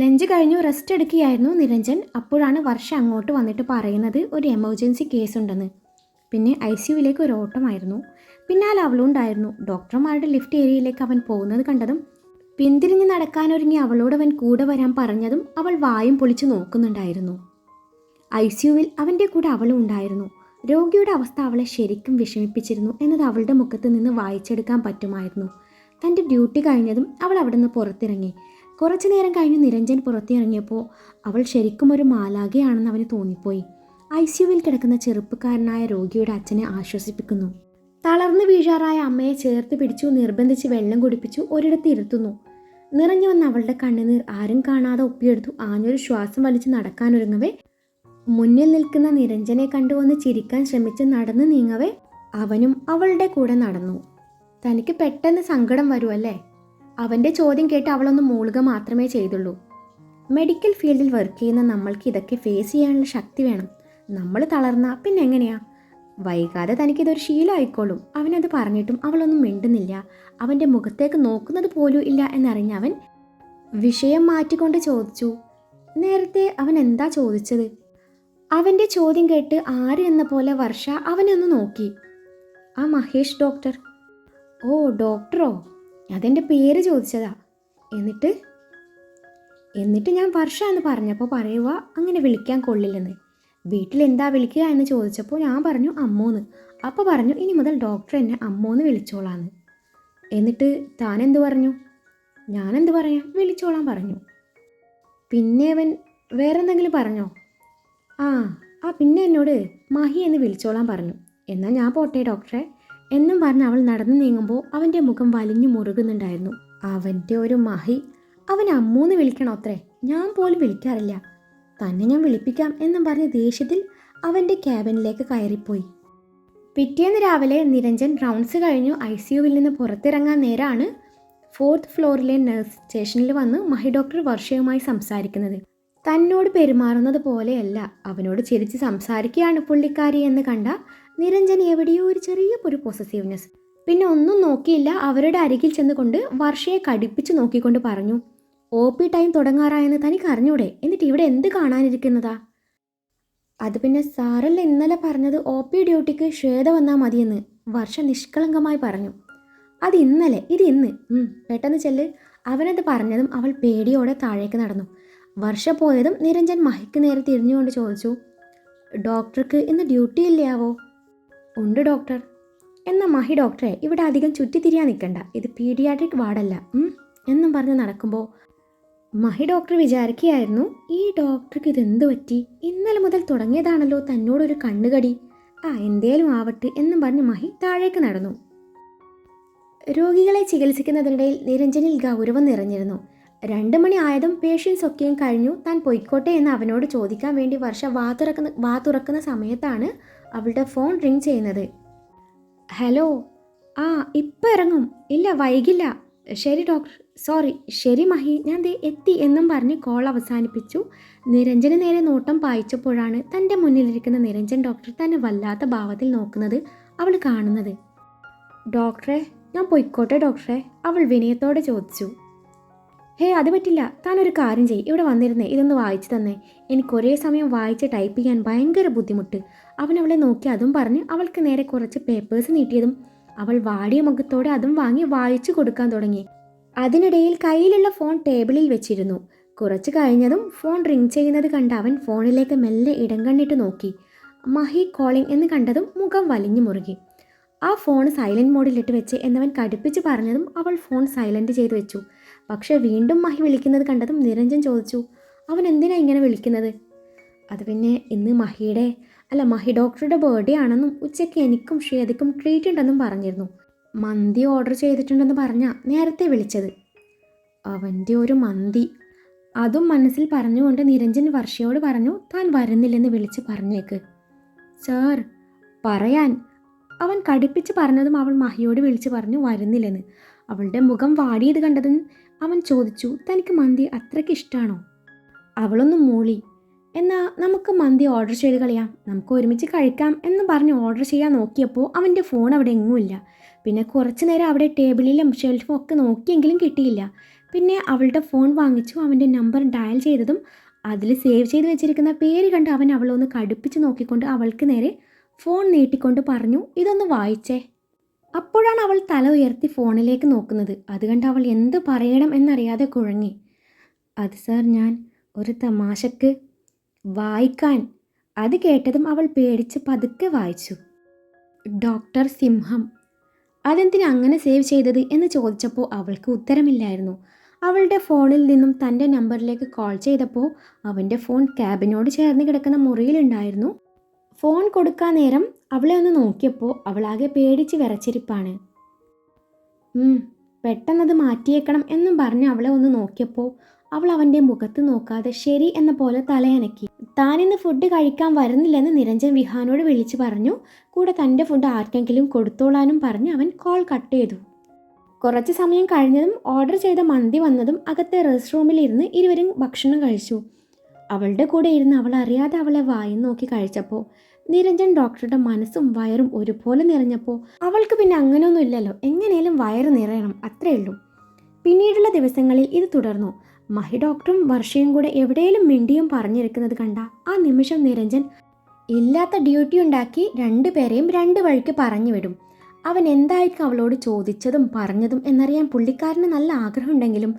Lunch കഴിഞ്ഞു rest എടുക്കുകയായിരുന്നു Niranjan. അപ്പോഴാണ് വർഷ അങ്ങോട്ട് വന്നിട്ട് പറയുന്നത് ഒരു എമർജൻസി കേസ് ഉണ്ടെന്ന്. പിന്നെ ഐ സിയുവിലേക്ക് ഒരു ഓട്ടമായിരുന്നു. പിന്നാലെ അവളും ഉണ്ടായിരുന്നു ഡോക്ടർമാരുടെ ലിഫ്റ്റ് ഏരിയയിലേക്ക് അവൻ പോകുന്നത് കണ്ടതും പിന്തിരിഞ്ഞ് നടക്കാനൊരുങ്ങി അവളോട് അവൻ കൂടെ വരാൻ പറഞ്ഞതും അവൾ വായും പൊളിച്ച് നോക്കുന്നുണ്ടായിരുന്നു. ഐ സിയുവിൽ അവന്റെ കൂടെ അവളും ഉണ്ടായിരുന്നു. രോഗിയുടെ അവസ്ഥ അവളെ ശരിക്കും വിഷമിപ്പിച്ചിരുന്നു എന്നത് അവളുടെ മുഖത്ത് നിന്ന് വായിച്ചെടുക്കാൻ പറ്റുമായിരുന്നു. തന്റെ ഡ്യൂട്ടി കഴിഞ്ഞതും അവൾ അവിടെ നിന്ന് പുറത്തിറങ്ങി. കുറച്ചു നേരം കഴിഞ്ഞ് നിരഞ്ജൻ പുറത്തിറങ്ങിയപ്പോൾ അവൾ ശരിക്കും ഒരു മാലാകയാണെന്ന് അവന് തോന്നിപ്പോയി. ഐ സിയുവിൽ കിടക്കുന്ന ചെറുപ്പക്കാരനായ രോഗിയുടെ അച്ഛനെ ആശ്വസിപ്പിക്കുന്നു. തളർന്നു വീഴാറായ അമ്മയെ ചേർത്ത് പിടിച്ചു നിർബന്ധിച്ച് വെള്ളം കുടിപ്പിച്ചു ഒരിടത്ത് ഇരുത്തുന്നു. നിറഞ്ഞു വന്ന അവളുടെ കണ്ണുനീർ ആരും കാണാതെ ഒപ്പിയെടുത്തു ആഞ്ഞൊരു ശ്വാസം വലിച്ച് നടക്കാനൊരുങ്ങവേ. മുന്നിൽ നിൽക്കുന്ന നിരഞ്ജനെ കണ്ടുവന്ന് ചിരിക്കാൻ ശ്രമിച്ച് നടന്നു നീങ്ങവേ. അവനും അവളുടെ കൂടെ നടന്നു. തനിക്ക് പെട്ടെന്ന് സങ്കടം വരുമല്ലേ? അവന്റെ ചോദ്യം കേട്ട് അവളൊന്ന് മൂളുക മാത്രമേ ചെയ്തുള്ളൂ. മെഡിക്കൽ ഫീൽഡിൽ വർക്ക് ചെയ്യുന്ന നമ്മൾക്ക് ഇതൊക്കെ ഫേസ് ചെയ്യാനുള്ള ശക്തി വേണം. നമ്മൾ തളർന്ന പിന്നെ എങ്ങനെയാ? വൈകാതെ തനിക്കിതൊരു ശീലമായിക്കോളും. അവനത് പറഞ്ഞിട്ടും അവളൊന്നും മിണ്ടുന്നില്ല. അവന്റെ മുഖത്തേക്ക് നോക്കുന്നത് പോലും ഇല്ല എന്നറിഞ്ഞ അവൻ വിഷയം മാറ്റിക്കൊണ്ട് ചോദിച്ചു നേരത്തെ അവൻ എന്താ ചോദിച്ചത്? അവന്റെ ചോദ്യം കേട്ട് ആര് എന്ന പോലെ വർഷ അവനൊന്ന് നോക്കി. ആ മഹേഷ് ഡോക്ടർ. ഓ ഡോക്ടറോ? അതെന്റെ പേര് ചോദിച്ചതാ. എന്നിട്ട്? എന്നിട്ട് ഞാൻ വർഷ എന്ന് പറഞ്ഞപ്പോൾ പറയുക അങ്ങനെ വിളിക്കാൻ കൊള്ളില്ലെന്ന്. വീട്ടിൽ എന്താ വിളിക്കുക എന്ന് ചോദിച്ചപ്പോൾ ഞാൻ പറഞ്ഞു അമ്മോന്ന്. അപ്പോൾ പറഞ്ഞു ഇനി മുതൽ ഡോക്ടർ എന്നെ അമ്മോന്ന് വിളിച്ചോളാന്ന്. എന്നിട്ട് താൻ എന്ത് പറഞ്ഞു? ഞാനെന്ത് പറയാം? വിളിച്ചോളാൻ പറഞ്ഞു. പിന്നെ അവൻ വേറെന്തെങ്കിലും പറഞ്ഞോ? ആ ആ പിന്നെ എന്നോട് മഹി എന്ന് വിളിച്ചോളാൻ പറഞ്ഞു. എന്നാൽ ഞാൻ പോട്ടെ ഡോക്ടറെ? എന്നും പറഞ്ഞ് അവൾ നടന്നു നീങ്ങുമ്പോൾ അവന്റെ മുഖം വലിഞ്ഞു മുറുകുന്നുണ്ടായിരുന്നു. അവന്റെ ഒരു മഹി. അവൻ അമ്മൂന്ന് വിളിക്കണോ അത്രേ? ഞാൻ പോലും വിളിക്കാറില്ല. തന്നെ ഞാൻ വിളിപ്പിക്കാം എന്നും പറഞ്ഞ് ദേഷ്യത്തിൽ അവന്റെ ക്യാബിനിലേക്ക് കയറിപ്പോയി. പിറ്റേന്ന് രാവിലെ നിരഞ്ജൻ റൗണ്ട്സ് കഴിഞ്ഞു ഐ സിയുവിൽ നിന്ന് പുറത്തിറങ്ങാൻ നേരാണ് ഫോർത്ത് ഫ്ലോറിലെ നഴ്സ് സ്റ്റേഷനിൽ വന്ന് മഹി ഡോക്ടർ വർഷയുമായി സംസാരിക്കുന്നത്. തന്നോട് പെരുമാറുന്നത് പോലെയല്ല. അവനോട് ചിരിച്ച് സംസാരിക്കുകയാണ് പുള്ളിക്കാരി എന്ന് കണ്ട നിരഞ്ജൻ എവിടെയോ ഒരു ചെറിയ ഒരു പൊസസീവ്നെസ് പിന്നെ ഒന്നും നോക്കിയില്ല. അവരുടെ അരികിൽ ചെന്നുകൊണ്ട് വർഷയെ കടിപ്പിച്ച് നോക്കിക്കൊണ്ട് പറഞ്ഞു ഒ പി ടൈം തുടങ്ങാറായെന്ന് തനിക്ക് അറിഞ്ഞൂടെ എന്നിട്ട് ഇവിടെ എന്ത് കാണാനിരിക്കുന്നതാ? അത് പിന്നെ സാറല്ല ഇന്നലെ പറഞ്ഞത് ഒ പി ഡ്യൂട്ടിക്ക് ശ്വേത വന്നാൽ മതിയെന്ന് വർഷ നിഷ്കളങ്കമായി പറഞ്ഞു. അത് ഇന്നലെ ഇത് ഇന്ന്. പെട്ടെന്ന് ചെല്ല്. അവനത് പറഞ്ഞതും അവൾ പേടിയോടെ താഴേക്ക് നടന്നു. വർഷ പോയതും നിരഞ്ജൻ മഹിക്ക് നേരെ തിരിഞ്ഞുകൊണ്ട് ചോദിച്ചു ഡോക്ടർക്ക് ഇന്ന് ഡ്യൂട്ടി ഇല്ലയാവോ? ഉണ്ട് ഡോക്ടർ. എന്നാൽ മഹി ഡോക്ടറെ ഇവിടെ അധികം ചുറ്റിത്തിരിയാൻ നിൽക്കണ്ട. ഇത് പീഡിയാട്രിക് വാർഡല്ല. എന്നും പറഞ്ഞ് നടക്കുമ്പോൾ മഹി ഡോക്ടർ വിചാരിക്കുകയായിരുന്നു ഈ ഡോക്ടർക്ക് ഇതെന്ത് പറ്റി? ഇന്നലെ മുതൽ തുടങ്ങിയതാണല്ലോ തന്നോടൊരു കണ്ണുകടി. ആ എന്തേലും ആവട്ടെ എന്നും പറഞ്ഞ് മഹി താഴേക്ക് നടന്നു. രോഗികളെ ചികിത്സിക്കുന്നതിനിടയിൽ നിരഞ്ജനിൽ ഗൗരവം നിറഞ്ഞിരുന്നു. രണ്ട് മണി ആയതും പേഷ്യൻസ് ഒക്കെയും കഴിഞ്ഞു. താൻ പൊയ്ക്കോട്ടെ എന്ന് അവനോട് ചോദിക്കാൻ വേണ്ടി വർഷ വാ തുറക്കുന്ന വാ തുറക്കുന്ന സമയത്താണ് അവളുടെ ഫോൺ റിങ് ചെയ്യുന്നത്. ഹലോ ആ ഇപ്പം ഇറങ്ങും. ഇല്ല വൈകില്ല. ശരി ഡോക്ടർ സോറി ശരി മഹി. ഞാൻ ദേ എത്തി എന്നും പറഞ്ഞ് കോൾ അവസാനിപ്പിച്ചു. നിരഞ്ജന് നേരെ നോട്ടം പായിച്ചപ്പോഴാണ് തന്റെ മുന്നിലിരിക്കുന്ന നിരഞ്ജൻ ഡോക്ടർ തന്നെ വല്ലാത്ത ഭാവത്തിൽ നോക്കുന്നത് അവൾ കാണുന്നത്. ഡോക്ടറെ ഞാൻ പൊയ്ക്കോട്ടെ ഡോക്ടറെ അവൾ വിനയത്തോടെ ചോദിച്ചു. ഹേ അത് പറ്റില്ല. താൻ ഒരു കാര്യം ചെയ്യ്. ഇവിടെ വന്നിരുന്നേ ഇതൊന്ന് വായിച്ചു തന്നേ. എനിക്ക് ഒരേ സമയം വായിച്ച് ടൈപ്പ് ചെയ്യാൻ ഭയങ്കര ബുദ്ധിമുട്ട്. അവൻ അവളെ നോക്കി അതും പറഞ്ഞ് അവൾക്ക് നേരെ കുറച്ച് പേപ്പേഴ്സ് നീട്ടിയതും അവൾ വാടിയ മുഖത്തോടെ അതും വാങ്ങി വായിച്ചു കൊടുക്കാൻ തുടങ്ങി. അതിനിടയിൽ കയ്യിലുള്ള ഫോൺ ടേബിളിൽ വെച്ചിരുന്നു. കുറച്ച് കഴിഞ്ഞതും ഫോൺ റിങ് ചെയ്യുന്നത് കണ്ട അവൻ ഫോണിലേക്ക് മെല്ലെ ഇടം കണ്ണിട്ട് നോക്കി. മഹി കോളിംഗ് എന്ന് കണ്ടതും മുഖം വലിഞ്ഞു മുറുകി. ആ ഫോൺ സൈലന്റ് മോഡിലിട്ട് വെച്ച് എന്നവൻ കടുപ്പിച്ച് പറഞ്ഞതും അവൾ ഫോൺ സൈലന്റ് ചെയ്തു വെച്ചു. പക്ഷേ വീണ്ടും മഹി വിളിക്കുന്നത് കണ്ടതും നിരഞ്ജൻ ചോദിച്ചു അവൻ എന്തിനാ ഇങ്ങനെ വിളിക്കുന്നത്? അത് പിന്നെ ഇന്ന് മഹിയുടെ അല്ല മഹി ഡോക്ടറുടെ ബർത്ത്ഡേ ആണെന്നും ഉച്ചയ്ക്ക് എനിക്കും ശ്വേതയ്ക്കും ട്രീറ്റ് ഉണ്ടെന്നും പറഞ്ഞിരുന്നു. മന്തി ഓർഡർ ചെയ്തിട്ടുണ്ടെന്ന് പറഞ്ഞാ നേരത്തെ വിളിച്ചത്. അവന്റെ ഒരു മന്തി. അതും മനസ്സിൽ പറഞ്ഞുകൊണ്ട് നിരഞ്ജൻ വർഷയോട് പറഞ്ഞു താൻ വരുന്നില്ലെന്ന് വിളിച്ച് പറഞ്ഞേക്ക്. സാർ പറയാൻ. അവൻ കടുപ്പിച്ച് പറഞ്ഞതും അവൾ മഹിയോട് വിളിച്ച് പറഞ്ഞു വരുന്നില്ലെന്ന്. അവളുടെ മുഖം വാടിയത് കണ്ടത് അവൻ ചോദിച്ചു തനിക്ക് മന്തി അത്രയ്ക്ക് ഇഷ്ടമാണോ അവളൊന്നും മൂളി. എന്നാ നമുക്ക് മന്തി ഓർഡർ ചെയ്ത് കളയാം. നമുക്ക് ഒരുമിച്ച് കഴിക്കാം എന്ന് പറഞ്ഞ് ഓർഡർ ചെയ്യാൻ നോക്കിയപ്പോൾ അവന്റെ ഫോൺ അവിടെ എങ്ങുമില്ല പിന്നെ കുറച്ച് നേരം അവിടെ ടേബിളിലും ഷെൽഫും ഒക്കെ നോക്കിയെങ്കിലും കിട്ടിയില്ല. പിന്നെ അവളുടെ ഫോൺ വാങ്ങിച്ചു അവന്റെ നമ്പർ ഡയൽ ചെയ്തതും അതിൽ സേവ് ചെയ്ത് വെച്ചിരിക്കുന്ന പേര് കണ്ട് അവൻ അവളൊന്ന് കടുപ്പിച്ച് നോക്കിക്കൊണ്ട് അവൾക്ക് നേരെ ഫോൺ നീട്ടിക്കൊണ്ട് പറഞ്ഞു ഇതൊന്ന് വായിച്ചേ. അപ്പോഴാണ് അവൾ തല ഉയർത്തി ഫോണിലേക്ക് നോക്കുന്നത്. അത് കണ്ട് അവൾ എന്ത് പറയണം എന്നറിയാതെ കുഴങ്ങി. അത് സാർ ഞാൻ ഒരു തമാശക്ക് വായിക്കാൻ. അത് കേട്ടതും അവൾ പേടിച്ച് പതുക്കെ വായിച്ചു. ഡോക്ടർ സിംഹം അതെന്തിനാ അങ്ങനെ സേവ് ചെയ്തത്? എന്ന് ചോദിച്ചപ്പോൾ അവൾക്ക് ഉത്തരമില്ലായിരുന്നു. അവളുടെ ഫോണിൽ നിന്നും തന്റെ നമ്പറിലേക്ക് കോൾ ചെയ്തപ്പോൾ അവന്റെ ഫോൺ ക്യാബിനോട് ചേർന്ന് കിടക്കുന്ന മുറിയിലുണ്ടായിരുന്നു. ഫോൺ കൊടുക്കാൻ നേരം അവളെ ഒന്ന് നോക്കിയപ്പോൾ അവളാകെ പേടിച്ച് വിറച്ചിരിപ്പാണ്. പെട്ടെന്നത് മാറ്റിയേക്കണം എന്നും പറഞ്ഞ് അവളെ ഒന്ന് നോക്കിയപ്പോൾ അവൾ അവന്റെ മുഖത്ത് നോക്കാതെ ശരി എന്ന പോലെ തലയനക്കി. താനിന്ന് ഫുഡ് കഴിക്കാൻ വരുന്നില്ലെന്ന് നിരഞ്ജൻ വിഹാനോട് വിളിച്ചു പറഞ്ഞു. കൂടെ തന്റെ ഫുഡ് ആർക്കെങ്കിലും കൊടുത്തോളാനും പറഞ്ഞ് അവൻ കോൾ കട്ട് ചെയ്തു. കുറച്ച് സമയം കഴിഞ്ഞതും ഓർഡർ ചെയ്ത മന്തി വന്നതും അകത്തെ റെസ്റ്റ് റൂമിൽ ഇരുന്ന് ഇരുവരും ഭക്ഷണം കഴിച്ചു. അവളുടെ കൂടെ ഇരുന്ന് അവൾ അറിയാതെ അവളെ വായി നോക്കി കഴിച്ചപ്പോൾ നിരഞ്ജൻ ഡോക്ടറുടെ മനസ്സും വയറും ഒരുപോലെ നിറഞ്ഞപ്പോൾ അവൾക്ക് പിന്നെ അങ്ങനെയൊന്നും ഇല്ലല്ലോ. എങ്ങനെയും വയറ് നിറയണം അത്രേ ഉള്ളൂ. പിന്നീടുള്ള ദിവസങ്ങളിൽ ഇത് തുടർന്നു. മഹി ഡോക്ടറും വർഷയും കൂടെ എവിടെയും മിണ്ടിയും പറഞ്ഞിരിക്കുന്നത് കണ്ട ആ നിമിഷം നിരഞ്ജൻ ഇല്ലാത്ത ഡ്യൂട്ടി ഉണ്ടാക്കി രണ്ടുപേരെയും രണ്ട് വഴിക്ക് പറഞ്ഞു വിടും. അവൻ എന്തായിരിക്കും അവളോട് ചോദിച്ചതും പറഞ്ഞതും എന്നറിയാൻ പുള്ളിക്കാരന് നല്ല ആഗ്രഹമുണ്ടെങ്കിലും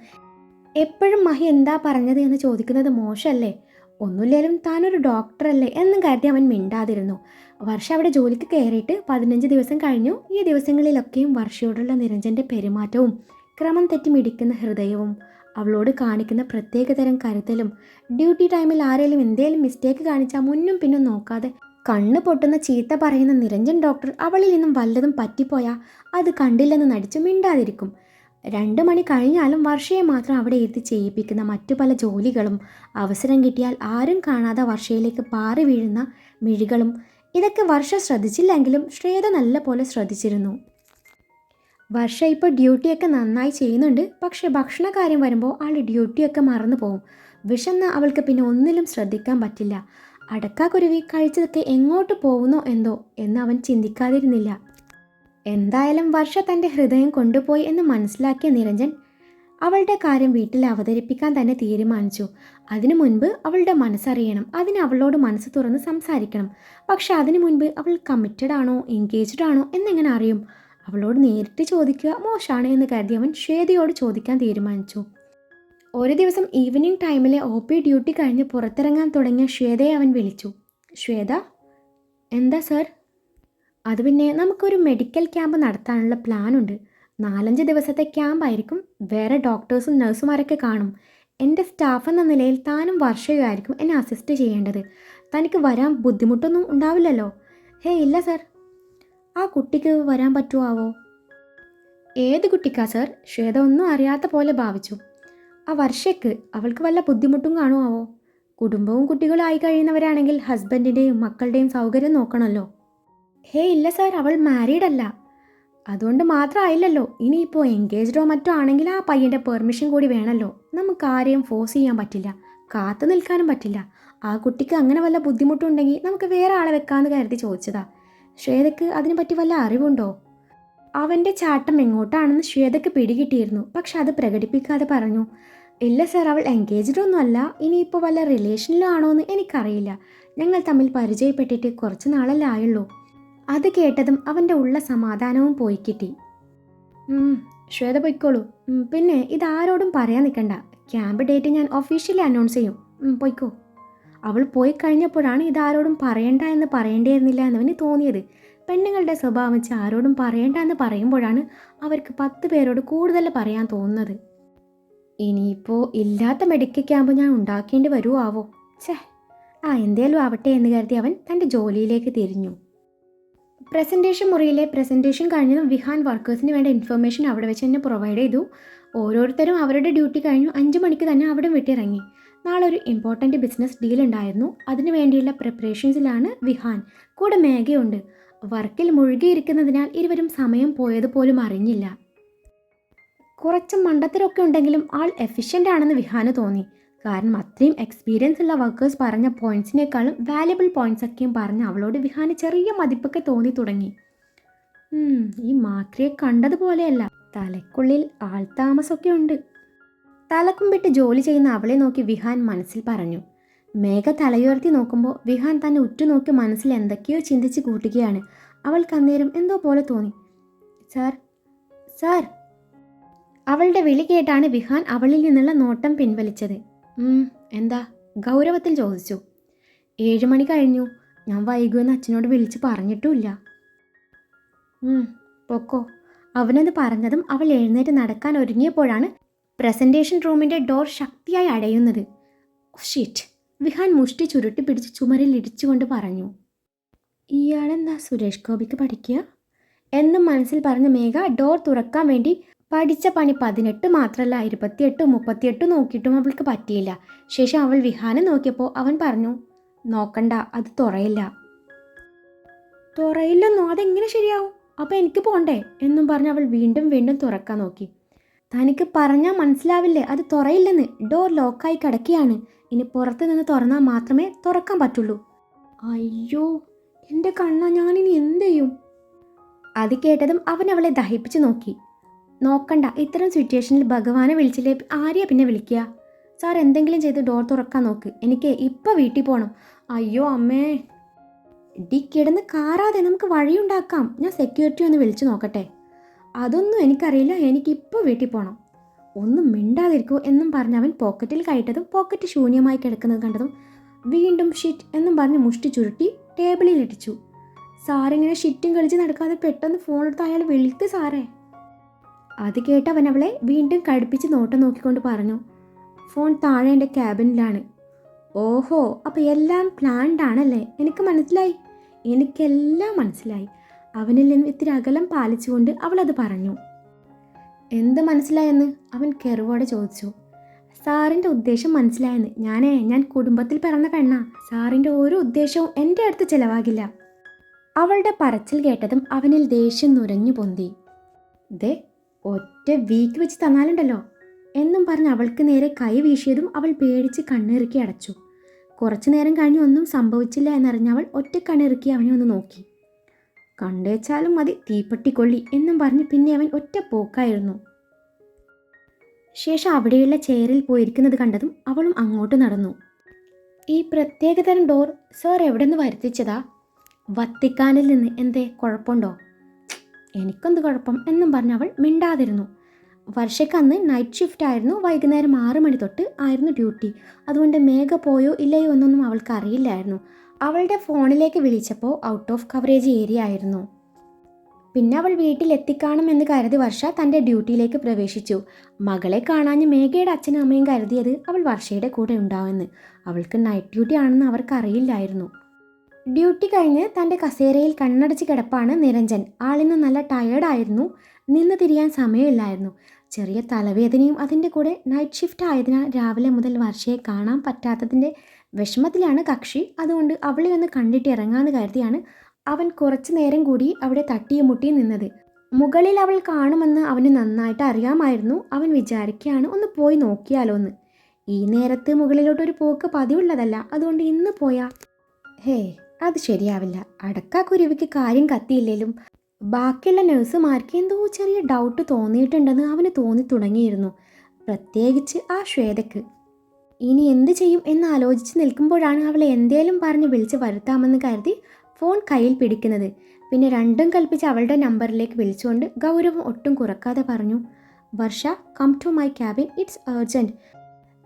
എപ്പോഴും മഹി എന്താ പറഞ്ഞത് എന്ന് ചോദിക്കുന്നത് മോശമല്ലേ? ഒന്നുമില്ലേലും താനൊരു ഡോക്ടറല്ലേ എന്നും കരുതി അവൻ മിണ്ടാതിരുന്നു. വർഷ അവിടെ ജോലിക്ക് കയറിയിട്ട് പതിനഞ്ച് ദിവസം കഴിഞ്ഞു. ഈ ദിവസങ്ങളിലൊക്കെയും വർഷയോടുള്ള നിരഞ്ജന്റെ പെരുമാറ്റവും ക്രമം തെറ്റി മിടിക്കുന്ന ഹൃദയവും അവളോട് കാണിക്കുന്ന പ്രത്യേകതരം കരുതലും ഡ്യൂട്ടി ടൈമിൽ ആരെങ്കിലും എന്തേലും മിസ്റ്റേക്ക് കാണിച്ചാൽ മുന്നും പിന്നും നോക്കാതെ കണ്ണ് പൊട്ടുന്ന ചീത്ത പറയുന്ന നിരഞ്ജൻ ഡോക്ടർ അവളിൽ നിന്നും വല്ലതും പറ്റിപ്പോയാൽ അത് കണ്ടില്ലെന്ന് നടിച്ചു മിണ്ടാതിരിക്കും. രണ്ട് മണി കഴിഞ്ഞാലും വർഷയെ മാത്രം അവിടെ ഇരുത്തി ചെയ്യിപ്പിക്കുന്ന മറ്റു പല ജോലികളും അവസരം കിട്ടിയാൽ ആരും കാണാതെ വർഷയിലേക്ക് പാറി വീഴുന്ന മിഴികളും. ഇതൊക്കെ വർഷ ശ്രദ്ധിച്ചില്ലെങ്കിലും ശ്രേത നല്ല പോലെ ശ്രദ്ധിച്ചിരുന്നു. വർഷ ഇപ്പോൾ ഡ്യൂട്ടിയൊക്കെ നന്നായി ചെയ്യുന്നുണ്ട്. പക്ഷേ ഭക്ഷണ കാര്യം വരുമ്പോൾ ആൾ ഡ്യൂട്ടിയൊക്കെ മറന്നു പോകും വിഷന്ന് അവൾക്ക് പിന്നെ ഒന്നിലും ശ്രദ്ധിക്കാൻ പറ്റില്ല. അടക്കാക്കുരുവി കഴിച്ചതൊക്കെ എങ്ങോട്ട് പോകുന്നോ എന്തോ എന്ന് അവൻ ചിന്തിക്കാതിരുന്നില്ല. എന്തായാലും വർഷ തന്റെ ഹൃദയം കൊണ്ടുപോയി എന്ന് മനസ്സിലാക്കിയ നിരഞ്ജൻ അവളുടെ കാര്യം വീട്ടിൽ അവതരിപ്പിക്കാൻ തന്നെ തീരുമാനിച്ചു. അതിനു മുൻപ് അവളുടെ മനസ്സറിയണം. അതിന് അവളോട് മനസ്സ് തുറന്ന് സംസാരിക്കണം. പക്ഷെ അതിനു മുൻപ് അവൾ കമ്മിറ്റഡ് ആണോ എൻഗേജ്ഡ് ആണോ എന്നെങ്ങനെ അറിയും? അവളോട് നേരിട്ട് ചോദിക്കുക മോശമാണ് എന്ന് കരുതി അവൻ ശ്വേതയോട് ചോദിക്കാൻ തീരുമാനിച്ചു. ഒരു ദിവസം ഈവനിങ് ടൈമിലെ ഒ പി ഡ്യൂട്ടി കഴിഞ്ഞ് പുറത്തിറങ്ങാൻ തുടങ്ങിയ ശ്വേതയെ അവൻ വിളിച്ചു. ശ്വേത എന്താ സർ അത് പിന്നെ നമുക്കൊരു മെഡിക്കൽ ക്യാമ്പ് നടത്താനുള്ള പ്ലാനുണ്ട് നാലഞ്ച് ദിവസത്തെ ക്യാമ്പായിരിക്കും വേറെ ഡോക്ടേഴ്സും നഴ്സുമാരൊക്കെ കാണും. എന്റെ സ്റ്റാഫ് എന്ന നിലയിൽ താനും വർഷയുമായിരിക്കും എന്നെ അസിസ്റ്റ് ചെയ്യേണ്ടത്. തനിക്ക് വരാൻ ബുദ്ധിമുട്ടൊന്നും ഉണ്ടാവില്ലല്ലോ? ഹേ ഇല്ല സർ ആ കുട്ടിക്ക് വരാൻ പറ്റുമാവോ ഏത് കുട്ടിക്കാ സർ ശ്വേത ഒന്നും അറിയാത്ത പോലെ ഭാവിച്ചു. ആ വർഷയ്ക്ക് അവൾക്ക് വല്ല ബുദ്ധിമുട്ടും കാണുമാവോ കുടുംബവും കുട്ടികളും ആയി കഴിയുന്നവരാണെങ്കിൽ ഹസ്ബൻഡിന്റെയും മക്കളുടെയും സൗകര്യം നോക്കണമല്ലോ. ഹേ ഇല്ല സാർ അവൾ മാരീഡ് അല്ല അതുകൊണ്ട് മാത്രമായില്ലല്ലോ. ഇനിയിപ്പോൾ എൻഗേജ്ഡോ മറ്റോ ആണെങ്കിൽ ആ പയ്യന്റെ പെർമിഷൻ കൂടി വേണമല്ലോ നമുക്ക് ആരെയും ഫോഴ്സ് ചെയ്യാൻ പറ്റില്ല. കാത്തു നിൽക്കാനും പറ്റില്ല. ആ കുട്ടിക്ക് അങ്ങനെ വല്ല ബുദ്ധിമുട്ടുണ്ടെങ്കിൽ നമുക്ക് വേറെ ആളെ വെക്കാമെന്ന് കരുതി ചോദിച്ചതാ. ശ്വേതയ്ക്ക് അതിനെപ്പറ്റി വല്ല അറിവുണ്ടോ? അവന്റെ ചാട്ടം എങ്ങോട്ടാണെന്ന് ശ്വേതയ്ക്ക് പിടികിട്ടിയിരുന്നു. പക്ഷെ അത് പ്രകടിപ്പിക്കാതെ പറഞ്ഞു ഇല്ല സാർ അവൾ എൻഗേജ്ഡ് ഒന്നും അല്ല. ഇനിയിപ്പോൾ വല്ല റിലേഷനിലാണോ എന്ന് എനിക്കറിയില്ല. ഞങ്ങൾ തമ്മിൽ പരിചയപ്പെട്ടിട്ട് കുറച്ച് നാളല്ലേ ആയുള്ളൂ. അത് കേട്ടതും അവന്റെ ഉള്ള സമാധാനവും പോയി കിട്ടി. ശ്വേത പൊയ്ക്കോളൂ. പിന്നെ ഇതാരോടും പറയാൻ നിൽക്കണ്ട ക്യാമ്പ് ഡേറ്റ് ഞാൻ ഒഫീഷ്യലി അനൗൺസ് ചെയ്യും. പൊയ്ക്കോ. അവൾ പോയി കഴിഞ്ഞപ്പോഴാണ് ഇതാരോടും പറയണ്ട എന്ന് പറയേണ്ടിയിരുന്നില്ല എന്നവന് തോന്നിയത്. പെണ്ണുങ്ങളുടെ സ്വഭാവം വെച്ച് ആരോടും പറയണ്ട എന്ന് പറയുമ്പോഴാണ് അവർക്ക് പത്ത് പേരോട് കൂടുതൽ പറയാൻ തോന്നുന്നത്. ഇനിയിപ്പോൾ ഇല്ലാത്ത മെഡിക്കൽ ക്യാമ്പ് ഞാൻ ഉണ്ടാക്കേണ്ടി വരുമോ ആവോ? ഛേ ആ എന്തേലും ആവട്ടെ എന്ന് കരുതി അവൻ തന്റെ ജോലിയിലേക്ക് തിരിഞ്ഞു. പ്രസന്റേഷൻ മുറിയിലെ പ്രസന്റേഷൻ കഴിഞ്ഞതും വിഹാൻ വർക്കേഴ്സിന് വേണ്ട ഇൻഫർമേഷൻ അവിടെ വെച്ച് തന്നെ പ്രൊവൈഡ് ചെയ്തു. ഓരോരുത്തരും അവരുടെ ഡ്യൂട്ടി കഴിഞ്ഞു. അഞ്ച് മണിക്ക് തന്നെ അവിടെ വിട്ടിറങ്ങി നാളെ ഒരു ഇമ്പോർട്ടന്റ് ബിസിനസ് ഡീൽ ഉണ്ടായിരുന്നു. അതിനു വേണ്ടിയുള്ള പ്രിപ്പറേഷൻസിലാണ് വിഹാൻ. കൂടെ മേഘയുണ്ട്. വർക്കിൽ മുഴുകിയിരിക്കുന്നതിനാൽ ഇരുവരും സമയം പോയതുപോലും അറിഞ്ഞില്ല. കുറച്ച് മണ്ടത്തരമൊക്കെ ഉണ്ടെങ്കിലും ആൾ എഫിഷ്യന്റ് ആണെന്ന് വിഹാന് തോന്നി. കാരണം അത്രയും എക്സ്പീരിയൻസ് ഉള്ള വർക്കേഴ്സ് പറഞ്ഞ പോയിന്റ്സിനേക്കാളും വാല്യബിൾ പോയിന്റ്സ് ഒക്കെയും പറഞ്ഞ് അവളോട് വിഹാന് ചെറിയ മതിപ്പൊക്കെ തോന്നി തുടങ്ങി. ഈ മാക്രിയെ കണ്ടതുപോലെയല്ല. തലക്കുള്ളിൽ ആൾതാമസമൊക്കെ ഉണ്ട്. തലക്കുമ്പിട്ട് ജോലി ചെയ്യുന്ന അവളെ നോക്കി വിഹാൻ മനസ്സിൽ പറഞ്ഞു. മേഘ തലയുയർത്തി നോക്കുമ്പോൾ വിഹാൻ തന്നെ ഉറ്റുനോക്കി മനസ്സിൽ എന്തൊക്കെയോ ചിന്തിച്ച് കൂട്ടുകയാണ്. അവൾക്ക് അന്നേരം എന്തോ പോലെ തോന്നി. Sir sir. അവളുടെ വിളി കേട്ടാണ് വിഹാൻ അവളിൽ നിന്നുള്ള നോട്ടം പിൻവലിച്ചത്. "ഉം, എന്താ? ഗൗരവത്തിൽ ചോദിച്ചു. ഏഴ് മണി കഴിഞ്ഞു. ഞാൻ വൈകുമെന്ന് അച്ഛനോട് വിളിച്ച് പറഞ്ഞിട്ടുമില്ല. "ഉം, പൊക്കോ. അവനത് പറഞ്ഞതും അവൾ എഴുന്നേറ്റ് നടക്കാൻ ഒരുങ്ങിയപ്പോഴാണ് പ്രസന്റേഷൻ റൂമിന്റെ ഡോർ ശക്തിയായി അടയുന്നത്. ഷിറ്റ് വിഹാൻ മുഷ്ടി ചുരുട്ടി പിടിച്ച് ചുമരിൽ ഇടിച്ചുകൊണ്ട് പറഞ്ഞു. ഇയാളെന്താ സുരേഷ് ഗോപിക്ക് പഠിക്കുക? എന്നും മനസ്സിൽ പറഞ്ഞ മേഘ ഡോർ തുറക്കാൻ വേണ്ടി പഠിച്ച പണി പതിനെട്ട് മാത്രമല്ല ഇരുപത്തിയെട്ട് മുപ്പത്തിയെട്ട് നോക്കിയിട്ടും അവൾക്ക് പറ്റിയില്ല. ശേഷം അവൾ വിഹാനം നോക്കിയപ്പോൾ അവൻ പറഞ്ഞു നോക്കണ്ട അത് തുറയില്ല. തുറയില്ലെന്നോ? അതെങ്ങനെ ശരിയാവും? അപ്പോൾ എനിക്ക് പോണ്ടേ? എന്നും പറഞ്ഞ് അവൾ വീണ്ടും വീണ്ടും തുറക്കാൻ നോക്കി. തനിക്ക് പറഞ്ഞാൽ മനസ്സിലാവില്ലേ? അത് തുറയില്ലെന്ന്. ഡോർ ലോക്കായി കിടക്കുകയാണ്. ഇനി പുറത്ത് നിന്ന് തുറന്നാൽ മാത്രമേ തുറക്കാൻ പറ്റുള്ളൂ. അയ്യോ എന്റെ കണ്ണ ഞാനിനി എന്ത് ചെയ്യും? അത് കേട്ടതും അവൻ അവളെ ദഹിപ്പിച്ച് നോക്കി. നോക്കണ്ട. ഇത്തരം സിറ്റുവേഷനിൽ ഭഗവാനെ വിളിച്ചില്ലേ ആരെയാ പിന്നെ വിളിക്കുക? സാർ എന്തെങ്കിലും ചെയ്ത് ഡോർ തുറക്കാൻ നോക്ക്. എനിക്ക് ഇപ്പം വീട്ടിൽ പോകണം അയ്യോ അമ്മേ. ഡി കിടന്ന് കാറാതെ നമുക്ക് വഴിയുണ്ടാക്കാം. ഞാൻ സെക്യൂരിറ്റി ഒന്ന് വിളിച്ചു നോക്കട്ടെ. അതൊന്നും എനിക്കറിയില്ല. എനിക്കിപ്പോൾ വീട്ടിൽ പോകണം ഒന്നും മിണ്ടാതിരിക്കൂ എന്നും പറഞ്ഞ് അവൻ പോക്കറ്റിൽ കയറ്റതും പോക്കറ്റ് ശൂന്യമായി കിടക്കുന്നത് കണ്ടതും വീണ്ടും ഷിറ്റ് എന്നും പറഞ്ഞ് മുഷ്ടി ചുരുട്ടി ടേബിളിൽ ഇടിച്ചു. സാറിങ്ങനെ ഷിറ്റും കളിച്ച് നടക്കാതെ പെട്ടെന്ന് ഫോൺ എടുത്ത് അയാൾ വിളിക്ക് സാറേ. അത് കേട്ടവൻ അവളെ വീണ്ടും കടുപ്പിച്ച് നോട്ടം നോക്കിക്കൊണ്ട് പറഞ്ഞു ഫോൺ താഴെ എന്റെ ക്യാബിനിലാണ്. ഓഹോ അപ്പോൾ എല്ലാം പ്ലാൻഡ് ആണല്ലേ? എനിക്ക് മനസ്സിലായി. എനിക്കെല്ലാം മനസ്സിലായി. അവനിൽ നിന്ന് ഇത്തിരി അകലം പാലിച്ചുകൊണ്ട് അവളത് പറഞ്ഞു. എന്ത് മനസ്സിലായെന്ന്? അവൻ കെറുവോടെ ചോദിച്ചു. സാറിന്റെ ഉദ്ദേശം മനസ്സിലായെന്ന്. ഞാനേ ഞാൻ കുടുംബത്തിൽ പിറന്ന പെണ്ണാ. സാറിന്റെ ഒരു ഉദ്ദേശവും എന്റെ അടുത്ത് ചിലവാകില്ല. അവളുടെ പറച്ചിൽ കേട്ടതും അവനിൽ ദേഷ്യം നുരഞ്ഞു പൊന്തി. ദേ ഒറ്റ വീക്ക് വെച്ച് തന്നാലുണ്ടല്ലോ. എന്നും പറഞ്ഞ് അവൾക്ക് നേരെ കൈ വീശിയതും അവൾ പേടിച്ച് കണ്ണിറുക്കി അടച്ചു. കുറച്ചു നേരം കഴിഞ്ഞ് ഒന്നും സംഭവിച്ചില്ല എന്നറിഞ്ഞ അവൾ ഒറ്റ കണ്ണിറുക്കി അവനെ ഒന്ന് നോക്കി. കണ്ടേച്ചാലും മതി തീപ്പെട്ടിക്കൊള്ളി എന്നും പറഞ്ഞ് പിന്നെ അവൻ ഒറ്റ പോക്കായിരുന്നു. ശേഷം അവിടെയുള്ള ചെയറിൽ പോയിരിക്കുന്നത് കണ്ടതും അവളും അങ്ങോട്ട് നടന്നു. ഈ പ്രത്യേകതരം ഡോർ സാർ എവിടെ നിന്ന് വരുത്തിച്ചതാ? വത്തിക്കാനിൽ നിന്ന് എന്തേ? കുഴപ്പമുണ്ടോ? എനിക്കെന്ത് കുഴപ്പം എന്നും പറഞ്ഞ് അവൾ മിണ്ടാതിരുന്നു. വർഷയ്ക്ക് നൈറ്റ് ഷിഫ്റ്റ് ആയിരുന്നു. വൈകുന്നേരം ആറ് മണി തൊട്ട് ആയിരുന്നു ഡ്യൂട്ടി അതുകൊണ്ട് മേഘ പോയോ ഇല്ലയോ എന്നൊന്നും അവൾക്ക് അറിയില്ലായിരുന്നു. അവളുടെ ഫോണിലേക്ക് വിളിച്ചപ്പോൾ ഔട്ട് ഓഫ് കവറേജ് ഏരിയ ആയിരുന്നു. പിന്നെ അവൾ വീട്ടിലെത്തിക്കാണം എന്ന് കരുതി വർഷ തന്റെ ഡ്യൂട്ടിയിലേക്ക് പ്രവേശിച്ചു. മകളെ കാണാഞ്ഞ് മേഘയുടെ അച്ഛനും അമ്മയും കരുതിയത് അവൾ വർഷയുടെ കൂടെ ഉണ്ടാവുമെന്ന്. അവൾക്ക് നൈറ്റ് ഡ്യൂട്ടി ആണെന്ന് അവർക്ക് അറിയില്ലായിരുന്നു. ഡ്യൂട്ടി കഴിഞ്ഞ് തന്റെ കസേരയിൽ കണ്ണടച്ച് കിടപ്പാണ് നിരഞ്ജൻ. ആളിന്ന് നല്ല ടയേർഡായിരുന്നു നിന്ന് തിരിയാൻ സമയമില്ലായിരുന്നു. ചെറിയ തലവേദനയും അതിന്റെ കൂടെ നൈറ്റ് ഷിഫ്റ്റ് ആയതിനാൽ രാവിലെ മുതൽ വർഷയെ കാണാൻ പറ്റാത്തതിന്റെ വിഷമത്തിലാണ് കക്ഷി. അതുകൊണ്ട് അവളെ ഒന്ന് കണ്ടിട്ട് ഇറങ്ങാമെന്ന് കരുതിയാണ് അവൻ കുറച്ചു നേരം കൂടി അവിടെ തട്ടിയും മുട്ടിയും നിന്നത്. മുകളിൽ അവൾ കാണുമെന്ന് അവന് നന്നായിട്ട് അറിയാമായിരുന്നു. അവൻ വിചാരിക്കുകയാണ് ഒന്ന് പോയി നോക്കിയാലോ എന്ന് ഈ നേരത്ത് മുകളിലോട്ടൊരു പോക്ക് പതിവുള്ളതല്ല. അതുകൊണ്ട് ഇന്ന് പോയാ. ഹേ അത് ശരിയാവില്ല. അടക്കാക്കുരുവിക്ക് കാര്യം കത്തിയില്ലേലും ബാക്കിയുള്ള നഴ്സുമാർക്ക് എന്തോ ചെറിയ ഡൗട്ട് തോന്നിയിട്ടുണ്ടെന്ന് അവന് തോന്നി തുടങ്ങിയിരുന്നു. പ്രത്യേകിച്ച് ആ ശ്വേതയ്ക്ക്. ഇനി എന്ത് ചെയ്യും എന്ന് ആലോചിച്ച് നിൽക്കുമ്പോഴാണ് അവളെ എന്തേലും പറഞ്ഞ് വിളിച്ച് വരുത്താമെന്ന് കരുതി ഫോൺ കയ്യിൽ പിടിക്കുന്നത്. പിന്നെ രണ്ടും കൽപ്പിച്ച് അവളുടെ നമ്പറിലേക്ക് വിളിച്ചുകൊണ്ട് ഗൗരവം ഒട്ടും കുറക്കാതെ പറഞ്ഞു Varsha come to my cabin it's urgent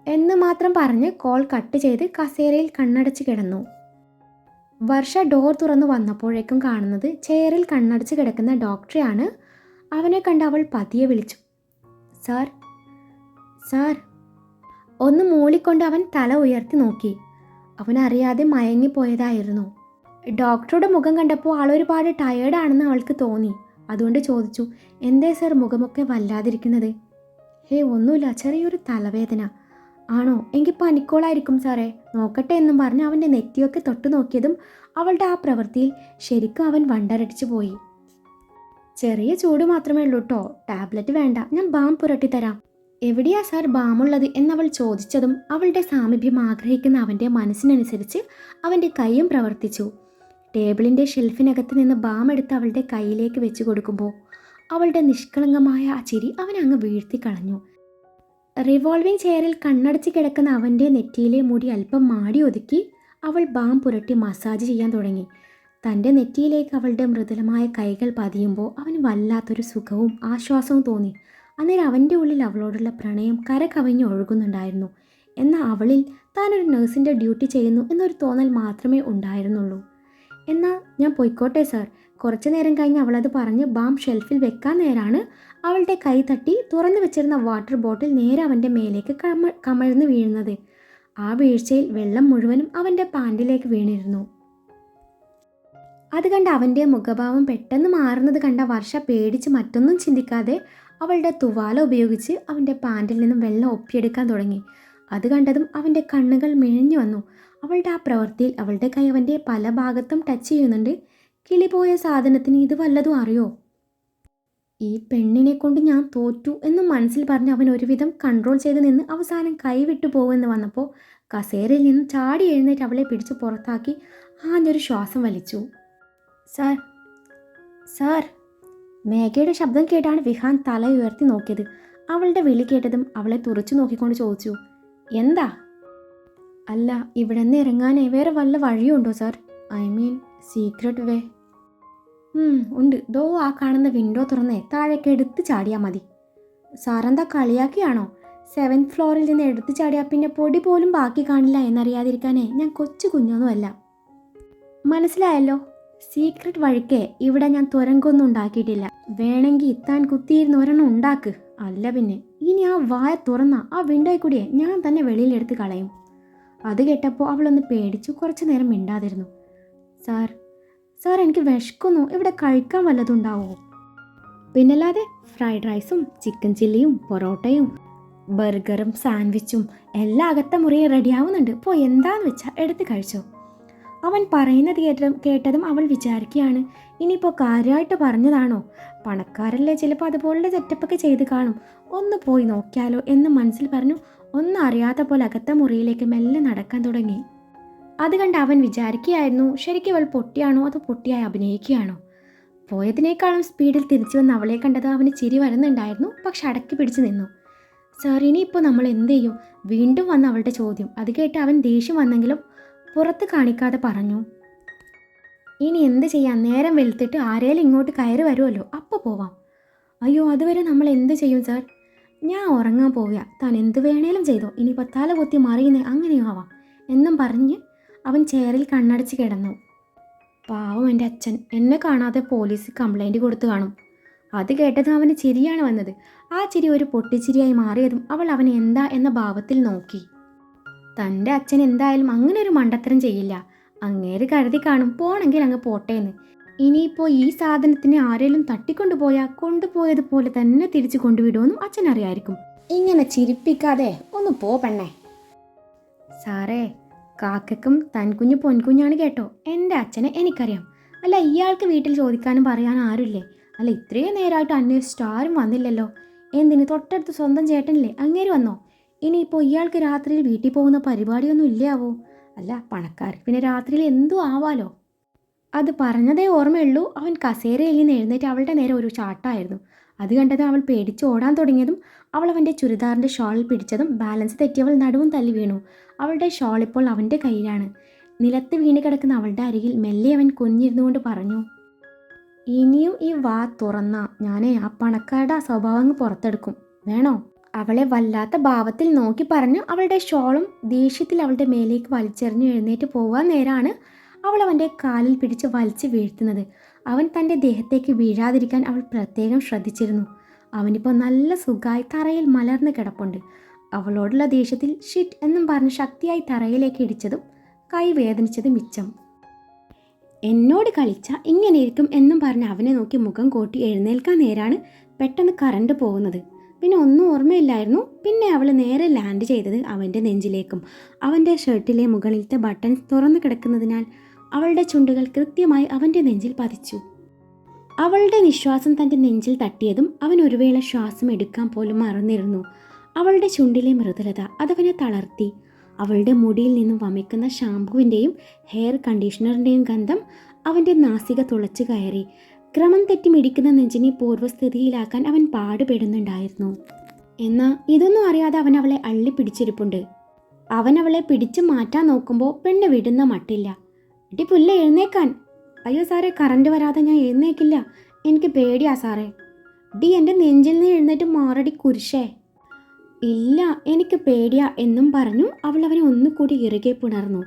എന്ന് മാത്രം പറഞ്ഞ് കോൾ കട്ട് ചെയ്ത് കസേരയിൽ കണ്ണടച്ച് കിടന്നു. വർഷ ഡോർ തുറന്നു വന്നപ്പോഴേക്കും കാണുന്നത് ചെയറിൽ കണ്ണടച്ച് കിടക്കുന്ന ഡോക്ടറെയാണ്. അവനെ കണ്ട് അവൾ പതിയെ വിളിച്ചു. Sir sir. ഒന്ന് മൂളിക്കൊണ്ട് അവൻ തല ഉയർത്തി നോക്കി. അവനറിയാതെ മയങ്ങിപ്പോയതായിരുന്നു. ഡോക്ടറുടെ മുഖം കണ്ടപ്പോൾ ആളൊരുപാട് ടയേർഡാണെന്ന് അവൾക്ക് തോന്നി. അതുകൊണ്ട് ചോദിച്ചു എന്തേ സാർ മുഖമൊക്കെ വല്ലാതിരിക്കുന്നത്? ഹേ ഒന്നുമില്ല ചെറിയൊരു തലവേദന. ആണോ? എങ്കിൽ പനിക്കോളായിരിക്കും സാറേ. നോക്കട്ടെ എന്നും പറഞ്ഞ് അവന്റെ നെറ്റിയൊക്കെ തൊട്ടു നോക്കിയതും അവളുടെ ആ പ്രവൃത്തിയിൽ ശരിക്കും അവൻ വണ്ടരടിച്ചു പോയി. ചെറിയ ചൂട് മാത്രമേ ഉള്ളൂ കേട്ടോ ടാബ്ലറ്റ് വേണ്ട. ഞാൻ ബാം പുരട്ടി തരാം. എവിടെയാ സാർ ബാമുള്ളത് എന്നവൾ ചോദിച്ചതും അവളുടെ സാമീപ്യം ആഗ്രഹിക്കുന്ന അവന്റെ മനസ്സിനനുസരിച്ച് അവന്റെ കൈയും പ്രവർത്തിച്ചു. ടേബിളിന്റെ ഷെൽഫിനകത്ത് നിന്ന് ബാം എടുത്ത് അവളുടെ കയ്യിലേക്ക് വെച്ച് കൊടുക്കുമ്പോൾ അവളുടെ നിഷ്കളങ്കമായ ആ ചിരി അവൻ അങ്ങ് വീഴ്ത്തി കളഞ്ഞു. റിവോൾവിംഗ് ചെയറിൽ കണ്ണടച്ച് കിടക്കുന്ന അവന്റെ നെറ്റിയിലെ മുടി അല്പം മാടി ഒതുക്കി അവൾ ബാം പുരട്ടി മസാജ് ചെയ്യാൻ തുടങ്ങി. തന്റെ നെറ്റിയിലേക്ക് അവളുടെ മൃദുലമായ കൈകൾ പതിയുമ്പോൾ അവന് വല്ലാത്തൊരു സുഖവും ആശ്വാസവും തോന്നി. അന്നേരം അവന്റെ ഉള്ളിൽ അവളോടുള്ള പ്രണയം കര കവിഞ്ഞ് ഒഴുകുന്നുണ്ടായിരുന്നു. എന്നാൽ അവളിൽ താനൊരു നഴ്സിന്റെ ഡ്യൂട്ടി ചെയ്യുന്നു എന്നൊരു തോന്നൽ മാത്രമേ ഉണ്ടായിരുന്നുള്ളൂ. എന്നാൽ ഞാൻ പൊയ്ക്കോട്ടെ സാർ കുറച്ചു നേരം കഴിഞ്ഞ് അവളത് പറഞ്ഞ് ബാം ഷെൽഫിൽ വെക്കാൻ നേരാണ്. അവളുടെ കൈ തട്ടി തുറന്നു വെച്ചിരുന്ന വാട്ടർ ബോട്ടിൽ നേരെ അവന്റെ മേലേക്ക് കമ കമഴ്ന്ന് വീഴുന്നത്. ആ വീഴ്ചയിൽ വെള്ളം മുഴുവനും അവന്റെ പാന്റിലേക്ക് വീണിരുന്നു. അത് കണ്ട് അവന്റെ മുഖഭാവം പെട്ടെന്ന് മാറുന്നത് കണ്ട വർഷ പേടിച്ച് മറ്റൊന്നും ചിന്തിക്കാതെ അവളുടെ തുവാല ഉപയോഗിച്ച് അവന്റെ പാന്റിൽ നിന്നും വെള്ളം ഒപ്പിയെടുക്കാൻ തുടങ്ങി. അത് കണ്ടതും അവന്റെ കണ്ണുകൾ മിഴിഞ്ഞു വന്നു. അവളുടെ ആ പ്രവൃത്തിയിൽ അവളുടെ കൈ അവന്റെ പല ഭാഗത്തും ടച്ച് ചെയ്യുന്നുണ്ട്. കിളിപോയ സാധനത്തിന് ഇത് വല്ലതും അറിയോ? ഈ പെണ്ണിനെ കൊണ്ട് ഞാൻ തോറ്റു എന്ന് മനസ്സിൽ പറഞ്ഞ് അവൻ ഒരുവിധം കൺട്രോൾ ചെയ്ത് നിന്ന് അവസാനം കൈവിട്ടു പോകുമെന്ന് വന്നപ്പോൾ കസേരയിൽ നിന്ന് ചാടി എഴുന്നേറ്റ് അവളെ പിടിച്ച് പുറത്താക്കി ആഞ്ഞൊരു ശ്വാസം വലിച്ചു. സാർ സാർ മേഘയുടെ ശബ്ദം കേട്ടാണ് വിഹാൻ തല ഉയർത്തി നോക്കിയത്. അവളുടെ വിളി കേട്ടതും അവളെ തുറച്ചു നോക്കിക്കൊണ്ട് ചോദിച്ചു എന്താ? അല്ല ഇവിടെ നിന്ന് ഇറങ്ങാനേ വേറെ വല്ല വഴിയുണ്ടോ sir? I mean secret way ഉണ്ട്. ദോ ആ കാണുന്ന വിൻഡോ തുറന്ന് താഴേക്ക് എടുത്ത് ചാടിയാൽ മതി. സാറെന്താ കളിയാക്കിയാണോ? സെവൻത് ഫ്ലോറിൽ നിന്ന് എടുത്തു ചാടിയാൽ പിന്നെ പൊടി പോലും ബാക്കി കാണില്ല എന്നറിയാതിരിക്കാനേ ഞാൻ കൊച്ചു കുഞ്ഞൊന്നുമല്ല. മനസ്സിലായല്ലോ? സീക്രട്ട് വഴിക്ക് ഇവിടെ ഞാൻ തുരങ്കൊന്നും ഉണ്ടാക്കിയിട്ടില്ല. വേണമെങ്കിൽ താൻ കുത്തിയിരുന്ന് ഒരെണ്ണം ഉണ്ടാക്ക്. അല്ല പിന്നെ ഇനി ആ വായ തുറന്ന ആ വിൻഡോയിൽ കൂടിയേ ഞാൻ തന്നെ വെളിയിലെടുത്ത് കളയും. അത് കേട്ടപ്പോൾ അവളൊന്ന് പേടിച്ചു കുറച്ചു നേരം മിണ്ടാതിരുന്നു. സാർ സാർ എനിക്ക് വിശക്കുന്നു. ഇവിടെ കഴിക്കാൻ വല്ലതുണ്ടാവോ പിന്നല്ലാതെ ഫ്രൈഡ് റൈസും ചിക്കൻ ചില്ലിയും പൊറോട്ടയും ബർഗറും സാൻഡ്വിച്ചും എല്ലാം അകത്ത മുറിയിൽ റെഡിയാവുന്നുണ്ട്. ഇപ്പോൾ എന്താന്ന് വെച്ചാൽ എടുത്ത് കഴിച്ചോ. അവൻ പറയുന്നത് കേട്ടതും കേട്ടതും അവൾ വിചാരിക്കുകയാണ്. ഇനിയിപ്പോൾ കാര്യമായിട്ട് പറഞ്ഞതാണോ? പണക്കാരല്ലേ ചിലപ്പോൾ അതുപോലുള്ള സെറ്റപ്പൊക്കെ ചെയ്ത് കാണും. ഒന്ന് പോയി നോക്കിയാലോ എന്ന് മനസ്സിൽ പറഞ്ഞു. ഒന്നും അറിയാത്ത പോലെ അകത്ത മുറിയിലേക്ക് മെല്ലെ നടക്കാൻ തുടങ്ങി. അത് കണ്ട് അവൻ വിചാരിക്കുകയായിരുന്നു ശരിക്കും അവൾ പൊട്ടിയാണോ അതോ പൊട്ടിയായി അഭിനയിക്കുകയാണോ? പോയതിനേക്കാളും സ്പീഡിൽ തിരിച്ചു വന്ന് അവളെ കണ്ടത് അവന് ചിരി വരുന്നുണ്ടായിരുന്നു പക്ഷെ അടക്കി പിടിച്ചു നിന്നു. സാർ ഇനിയിപ്പോൾ നമ്മൾ എന്ത് ചെയ്യും? വീണ്ടും വന്ന അവളുടെ ചോദ്യം. അത് കേട്ട് അവൻ ദേഷ്യം വന്നെങ്കിലും പുറത്ത് കാണിക്കാതെ പറഞ്ഞു ഇനി എന്ത് ചെയ്യാം? നേരം വെളുത്തിട്ട് ആരേലും ഇങ്ങോട്ട് കയറി വരുമല്ലോ അപ്പോൾ പോവാം. അയ്യോ അതുവരെ നമ്മൾ എന്ത് ചെയ്യും സാർ? ഞാൻ ഉറങ്ങാൻ പോവുക താൻ എന്ത് വേണേലും ചെയ്തോ. ഇനി തല കുത്തി മറിയുന്നേ അങ്ങനെയും ആവാം എന്നും പറഞ്ഞ് അവൻ ചെയറിൽ കണ്ണടച്ച് കിടന്നു. പാവം എന്റെ അച്ഛൻ. എന്നെ കാണാതെ പോലീസ് കംപ്ലൈന്റ് കൊടുത്തു കാണും. അത് കേട്ടതും അവന് ചിരിയാണ് വന്നത്. ആ ചിരി ഒരു പൊട്ടിച്ചിരിയായി മാറിയതും അവൾ അവൻ എന്താ എന്ന ഭാവത്തിൽ നോക്കി. തന്റെ അച്ഛൻ എന്തായാലും അങ്ങനെ ഒരു മണ്ടത്തരം ചെയ്യില്ല. അങ്ങേര് കരുതി കാണും പോണെങ്കിൽ അങ്ങ് പോട്ടേന്ന്. ഇനിയിപ്പോൾ ഈ സാധനത്തിന് ആരെങ്കിലും തട്ടിക്കൊണ്ടുപോയാൽ കൊണ്ടുപോയതുപോലെ തന്നെ തിരിച്ചു കൊണ്ടുവിടുമെന്നും അച്ഛൻ അറിയായിരിക്കും. ഇങ്ങനെ ചിരിപ്പിക്കാതെ ഒന്ന് പോ പെണ്ണേ. സാറേ കാക്കക്കും തൻകുഞ്ഞ് പൊൻകുഞ്ഞാണ് കേട്ടോ. എന്റെ അച്ഛനെ എനിക്കറിയാം. അല്ല ഇയാൾക്ക് വീട്ടിൽ ചോദിക്കാനും പറയാനും ആരുമില്ലേ? അല്ല ഇത്രയും നേരമായിട്ട് അന്വേഷിച്ചിട്ട് ആരും വന്നില്ലല്ലോ. എന്തിന്? തൊട്ടടുത്ത് സ്വന്തം ചേട്ടനില്ലേ? അങ്ങേര് വന്നോ? ഇനിയിപ്പോൾ ഇയാൾക്ക് രാത്രിയിൽ വീട്ടിൽ പോകുന്ന പരിപാടിയൊന്നും ഇല്ലാവോ? അല്ല പണക്കാർക്ക് പിന്നെ രാത്രിയിൽ എന്തും ആവാലോ? അത് പറഞ്ഞതേ ഓർമ്മയുള്ളൂ. അവൻ കസേരയിൽ നിന്ന് എഴുന്നേറ്റ് അവളുടെ നേരെ ഒരു ചാട്ടായിരുന്നു. അത് കണ്ടത് അവൾ പേടിച്ച് ഓടാൻ തുടങ്ങിയതും അവൾ അവന്റെ ചുരിദാറിന്റെ ഷാളിൽ പിടിച്ചതും ബാലൻസ് തെറ്റിയവൾ നടുവും തല്ലി വീണു. അവളുടെ ഷോൾ ഇപ്പോൾ അവന്റെ കയ്യിലാണ്. നിലത്ത് വീണ് കിടക്കുന്ന അവളുടെ അരികിൽ മെല്ലെ അവൻ കുനിഞ്ഞിരുന്നുകൊണ്ട് പറഞ്ഞു ഇനിയും ഈ വാ തുറന്ന ഞാനേ ആ പണക്കാരുടെ ആ സ്വഭാവം അങ്ങ് പുറത്തെടുക്കും. വേണോ? അവളെ വല്ലാത്ത ഭാവത്തിൽ നോക്കി പറഞ്ഞു അവളുടെ ഷോളും ദേഷ്യത്തിൽ അവളുടെ മേലേക്ക് വലിച്ചെറിഞ്ഞ് എഴുന്നേറ്റ് പോവാൻ നേരാണ് അവൾ അവന്റെ കാലിൽ പിടിച്ച് വലിച്ച് വീഴ്ത്തുന്നത്. അവൻ തന്റെ ദേഹത്തേക്ക് വീഴാതിരിക്കാൻ അവൾ പ്രത്യേകം ശ്രദ്ധിച്ചിരുന്നു. അവനിപ്പോൾ നല്ല സുഖമായി തറയിൽ മലർന്ന് കിടപ്പുണ്ട്. അവളോടുള്ള ദേഷ്യത്തിൽ ഷിറ്റ് എന്നും പറഞ്ഞ് ശക്തിയായി തറയിലേക്ക് ഇടിച്ചതും കൈ വേദനിച്ചതും മിച്ചം. എന്നോട് കളിച്ച ഇങ്ങനെ ഇരിക്കും എന്നും പറഞ്ഞ് അവനെ നോക്കി മുഖം കൂട്ടി എഴുന്നേൽക്കാൻ നേരാണ് പെട്ടെന്ന് കറണ്ട് പോകുന്നത്. പിന്നെ ഒന്നും ഓർമ്മയില്ലായിരുന്നു. പിന്നെ അവൾ നേരെ ലാൻഡ് ചെയ്തത് അവന്റെ നെഞ്ചിലേക്കും. അവന്റെ ഷർട്ടിലെ മുകളിലത്തെ ബട്ടൺസ് തുറന്നു കിടക്കുന്നതിനാൽ അവളുടെ ചുണ്ടുകൾ കൃത്യമായി അവന്റെ നെഞ്ചിൽ പതിച്ചു. അവളുടെ നിശ്വാസം തന്റെ നെഞ്ചിൽ തട്ടിയതും അവൻ ഒരു വേള ശ്വാസം എടുക്കാൻ പോലും മറന്നിരുന്നു. അവളുടെ ചുണ്ടിലെ മൃദുലത അതവനെ തളർത്തി. അവളുടെ മുടിയിൽ നിന്നും വമിക്കുന്ന ഷാംപൂവിന്റെയും ഹെയർ കണ്ടീഷണറിന്റെയും ഗന്ധം അവന്റെ നാസിക തുളച്ചു കയറി. ക്രമം തെറ്റി മിടിക്കുന്ന നെഞ്ചിനെ പൂർവസ്ഥിതിയിലാക്കാൻ അവൻ പാടുപെടുന്നുണ്ടായിരുന്നു. എന്നാൽ ഇതൊന്നും അറിയാതെ അവൻ അവളെ അള്ളി പിടിച്ചിരിപ്പുണ്ട് അവൻ അവളെ പിടിച്ചു മാറ്റാൻ നോക്കുമ്പോൾ പെണ്ണ് വിടുന്ന മട്ടില്ല. ഇടി പുല്ല എഴുന്നേക്കാൻ. അയ്യോ സാറേ കറണ്ട് വരാതെ ഞാൻ എഴുന്നേക്കില്ല. എനിക്ക് പേടിയാ സാറേ. ഡി എന്റെ നെഞ്ചിൽ നിന്ന് എഴുന്നേറ്റ് മാറടി കുരിശേ. ഇല്ല എനിക്ക് പേടിയാ എന്നും പറഞ്ഞു അവൾ അവനെ ഒന്നുകൂടി ഇറുകെ പുണർന്നു.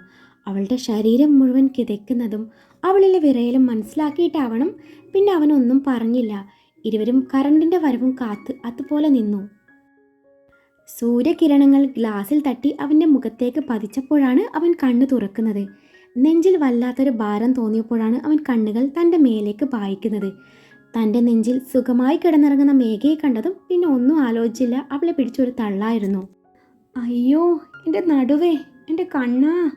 അവളുടെ ശരീരം മുഴുവൻ കിതയ്ക്കുന്നതും അവളിലെ വിറയലും മനസ്സിലാക്കിയിട്ടാവണം. പിന്നെ അവനൊന്നും പറഞ്ഞില്ല. ഇരുവരും കറണ്ടിന്റെ വരവും കാത്ത് അതുപോലെ നിന്നു. സൂര്യകിരണങ്ങൾ ഗ്ലാസിൽ തട്ടി അവന്റെ മുഖത്തേക്ക് പതിച്ചപ്പോഴാണ് അവൻ കണ്ണു തുറക്കുന്നത്. നെഞ്ചിൽ വല്ലാത്തൊരു ഭാരം തോന്നിയപ്പോഴാണ് അവൻ കണ്ണുകൾ തന്റെ മേലേക്ക് പായിക്കുന്നത്. തന്റെ നെഞ്ചിൽ സുഖമായി കിടന്നിറങ്ങുന്ന മേഘയെ കണ്ടതും പിന്നെ ഒന്നും ആലോചിച്ചില്ല. അവളെ പിടിച്ചൊരു തള്ളായിരുന്നു. അയ്യോ എന്റെ നടുവേ എന്റെ കണ്ണാ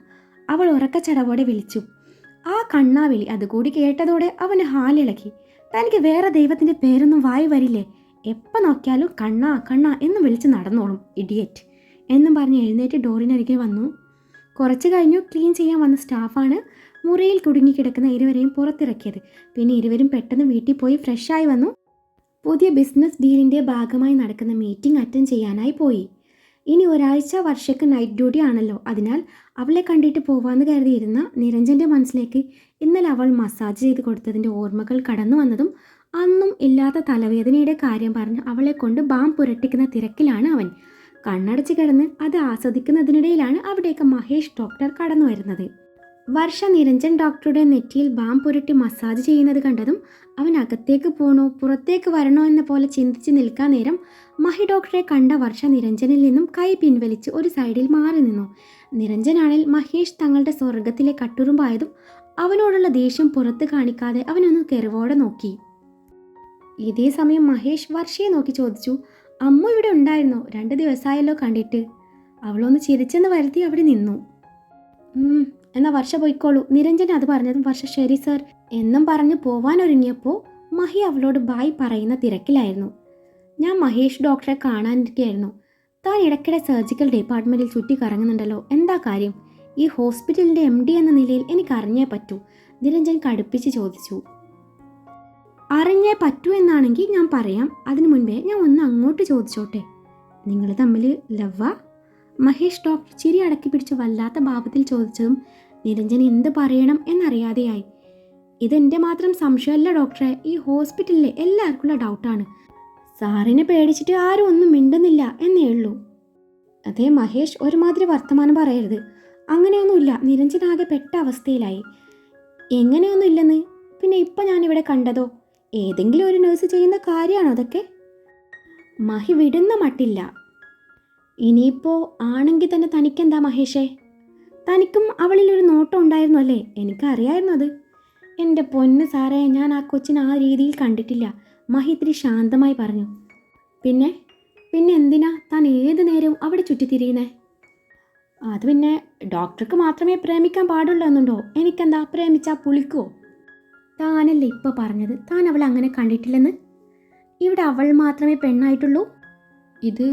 അവൾ ഉറക്ക ചടവോടെ വിളിച്ചു. ആ കണ്ണാ വിളി അതുകൂടി കേട്ടതോടെ അവന് ഹാലിളക്കി. തനിക്ക് വേറെ ദൈവത്തിന്റെ പേരൊന്നും വായി വരില്ലേ? എപ്പോൾ നോക്കിയാലും കണ്ണാ കണ്ണാ എന്ന് വിളിച്ച് നടന്നോളും ഇഡിയറ്റ് എന്നും പറഞ്ഞ് എഴുന്നേറ്റ് ഡോറിനരികെ വന്നു. കുറച്ച് കഴിഞ്ഞു ക്ലീൻ ചെയ്യാൻ വന്ന സ്റ്റാഫാണ് മുറിയിൽ കുടുങ്ങിക്കിടക്കുന്ന ഇരുവരെയും പുറത്തിറക്കിയത്. പിന്നെ ഇരുവരും പെട്ടെന്ന് വീട്ടിൽ പോയി ഫ്രഷായി വന്നു. പുതിയ ബിസിനസ് ഡീലിന്റെ ഭാഗമായി നടക്കുന്ന മീറ്റിംഗ് അറ്റൻഡ് ചെയ്യാനായി പോയി. ഇനി ഒരാഴ്ച വർഷക്ക് നൈറ്റ് ഡ്യൂട്ടി ആണല്ലോ. അതിനാൽ അവളെ കണ്ടിട്ട് പോവാന്ന് കരുതിയിരുന്ന നിരഞ്ജന്റെ മനസ്സിലേക്ക് ഇന്നലെ അവൾ മസാജ് ചെയ്ത് കൊടുത്തതിന്റെ ഓർമ്മകൾ കടന്നു വന്നതും അന്നും ഇല്ലാത്ത തലവേദനയുടെ കാര്യം പറഞ്ഞ് അവളെ കൊണ്ട് ബാം പുരട്ടിക്കുന്ന തിരക്കിലാണ് അവൻ. കണ്ണടച്ച് കിടന്ന് അത് ആസ്വദിക്കുന്നതിനിടയിലാണ് അവിടേക്ക് മഹേഷ് ഡോക്ടർ കടന്നു വരുന്നത്. വർഷ നിരഞ്ജൻ ഡോക്ടറുടെ നെറ്റിയിൽ ബാം പുരട്ടി മസാജ് ചെയ്യുന്നത് കണ്ടതും അവൻ അകത്തേക്ക് പോണോ പുറത്തേക്ക് വരണോ എന്ന പോലെ ചിന്തിച്ച് നിൽക്കാൻ നേരം മഹി ഡോക്ടറെ കണ്ട വർഷ നിരഞ്ജനിൽ നിന്നും കൈ പിൻവലിച്ച് ഒരു സൈഡിൽ മാറി നിന്നു. നിരഞ്ജനാണിൽ മഹേഷ് തങ്ങളുടെ സ്വർഗത്തിലെ കട്ടുറുമ്പായതും അവനോടുള്ള ദേഷ്യം പുറത്ത് കാണിക്കാതെ അവനൊന്ന് കെറിവോടെ നോക്കി. ഇതേ സമയം മഹേഷ് വർഷയെ നോക്കി ചോദിച്ചു അമ്മ ഇവിടെ ഉണ്ടായിരുന്നോ. രണ്ട് ദിവസമായല്ലോ കണ്ടിട്ട്. അവളൊന്ന് ചിരിച്ചെന്ന് വരുത്തി അവിടെ നിന്നു. "ഉം, എന്നാ വർഷ പോയിക്കോളൂ. നിരഞ്ജൻ അത് പറഞ്ഞതും വർഷ ശരി സർ. എന്നും പറഞ്ഞ് പോവാനൊരുങ്ങിയപ്പോൾ മഹി അവളോട് ബായ് പറയുന്ന തിരക്കിലായിരുന്നു. ഞാൻ മഹേഷ് ഡോക്ടറെ കാണാനിരിക്കുകയായിരുന്നു താൻ ഇടയ്ക്കിടെ സർജിക്കൽ ഡിപ്പാർട്ട്മെന്റിൽ ചുറ്റി കറങ്ങുന്നുണ്ടല്ലോ. എന്താ കാര്യം? ഈ ഹോസ്പിറ്റലിന്റെ എം ഡി എന്ന നിലയിൽ എനിക്ക് അറിഞ്ഞേ പറ്റൂ. നിരഞ്ജൻ കടുപ്പിച്ച് ചോദിച്ചു. അറിഞ്ഞേ പറ്റൂ എന്നാണെങ്കിൽ ഞാൻ പറയാം. അതിനു മുൻപേ ഞാൻ ഒന്ന് അങ്ങോട്ട് ചോദിച്ചോട്ടെ. നിങ്ങൾ തമ്മിൽ ലവ്വ? മഹേഷ് ഡോക്ടർ ചിരി അടക്കി പിടിച്ച് വല്ലാത്ത ഭാവത്തിൽ ചോദിച്ചതും നിരഞ്ജൻ എന്ത് പറയണം എന്നറിയാതെയായി. ഇതെന്റെ മാത്രം സംശയമല്ല ഡോക്ടറെ ഈ ഹോസ്പിറ്റലിലെ എല്ലാവർക്കുള്ള ഡൗട്ടാണ്. സാറിനെ പേടിച്ചിട്ട് ആരും ഒന്നും മിണ്ടുന്നില്ല എന്നേ ഉള്ളൂ. അതെ മഹേഷ് ഒരുമാതിരി വർത്തമാനം പറയരുത്. അങ്ങനെയൊന്നുമില്ല നിരഞ്ജൻ ആകെ പെട്ട അവസ്ഥയിലായി. എങ്ങനെയൊന്നുമില്ലെന്ന്? പിന്നെ ഇപ്പം ഞാനിവിടെ കണ്ടതോ? ഏതെങ്കിലും ഒരു നേഴ്സ് ചെയ്യുന്ന കാര്യമാണോ അതൊക്കെ? മഹി വിടുന്ന മട്ടില്ല. ഇനിയിപ്പോൾ ആണെങ്കിൽ തന്നെ തനിക്കെന്താ മഹേഷേ? തനിക്കും അവളിലൊരു നോട്ടം ഉണ്ടായിരുന്നു അല്ലേ? എനിക്കറിയായിരുന്നു അത്. എന്റെ പൊന്ന് സാറേ ഞാൻ ആ കൊച്ചിനെ ആ രീതിയിൽ കണ്ടിട്ടില്ല. മഹി ഇത്തിരി ശാന്തമായി പറഞ്ഞു. പിന്നെ? പിന്നെ എന്തിനാ താൻ ഏത് നേരവും അവിടെ ചുറ്റിത്തിരിയുന്നേ? അത് പിന്നെ ഡോക്ടർക്ക് മാത്രമേ പ്രേമിക്കാൻ പാടുള്ളൂ എന്നുണ്ടോ? എനിക്കെന്താ പ്രേമിച്ചാൽ പുളിക്കുവോ താനല്ലേ ഇപ്പോൾ പറഞ്ഞത്? താൻ അവളെ അങ്ങനെ കണ്ടിട്ടില്ലെന്ന്? ഇവിടെ അവൾ മാത്രമേ പെണ്ണായിട്ടുള്ളൂ? ഇത്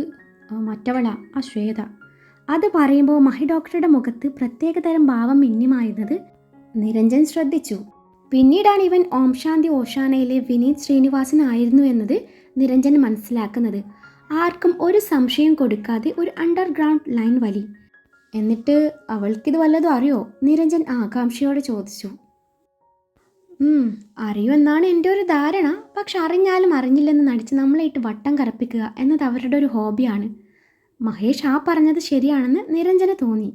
മറ്റവളാ ആ ശ്വേത. അത് പറയുമ്പോൾ മഹി ഡോക്ടറുടെ മുഖത്ത് പ്രത്യേകതരം ഭാവം മിന്നിമായിരുന്നത് നിരഞ്ജൻ ശ്രദ്ധിച്ചു. പിന്നീടാണ് ഇവൻ ഓം ശാന്തി ഓഷാനയിലെ വിനീത് ശ്രീനിവാസൻ ആയിരുന്നു എന്നത് നിരഞ്ജൻ മനസ്സിലാക്കുന്നത്. ആർക്കും ഒരു സംശയം കൊടുക്കാതെ ഒരു അണ്ടർഗ്രൗണ്ട് ലൈൻ വലി. എന്നിട്ട് അവൾക്കിത് വല്ലതും അറിയോ? നിരഞ്ജൻ ആകാംക്ഷയോടെ ചോദിച്ചു. അറിയുമെന്നാണ് എന്റെ ഒരു ധാരണ. പക്ഷെ അറിഞ്ഞാലും അറിഞ്ഞില്ലെന്ന് നടിച്ച് നമ്മളായിട്ട് വട്ടം കറപ്പിക്കുക എന്നത് അവരുടെ ഒരു ഹോബിയാണ്. മഹേഷ് ആ പറഞ്ഞത് ശരിയാണെന്ന് നിരഞ്ജന തോന്നി.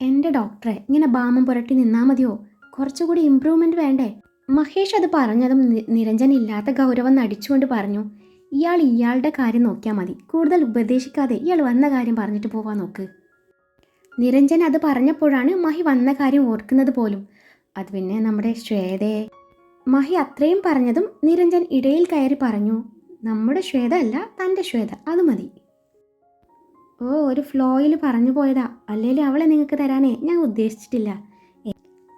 എന്റെ ഡോക്ടറെ ഇങ്ങനെ ബാമം പുരട്ടി നിന്നാൽ മതിയോ? കുറച്ചുകൂടി ഇമ്പ്രൂവ്മെന്റ് വേണ്ടേ? മഹേഷ് അത് പറഞ്ഞതും നിരഞ്ജൻ ഇല്ലാത്ത ഗൗരവം നടിച്ചുകൊണ്ട് പറഞ്ഞു ഇയാൾ ഇയാളുടെ കാര്യം നോക്കിയാൽ മതി. കൂടുതൽ ഉപദേശിക്കാതെ ഇയാൾ വന്ന കാര്യം പറഞ്ഞിട്ട് പോവാൻ നോക്ക്. നിരഞ്ജൻ അത് പറഞ്ഞപ്പോഴാണ് മഹി വന്ന കാര്യം ഓർക്കുന്നത് പോലും. അത് പിന്നെ നമ്മുടെ ശ്വേതയെ. മഹി അത്രയും പറഞ്ഞതും നിരഞ്ജൻ ഇടയിൽ കയറി പറഞ്ഞു നമ്മുടെ ശ്വേത അല്ല തന്റെ ശ്വേത അത് മതി. ഓ ഒരു ഫ്ലോയിൽ പറഞ്ഞു പോയതാ. അല്ലേലും അവളെ നിങ്ങൾക്ക് തരാനേ ഞാൻ ഉദ്ദേശിച്ചിട്ടില്ല.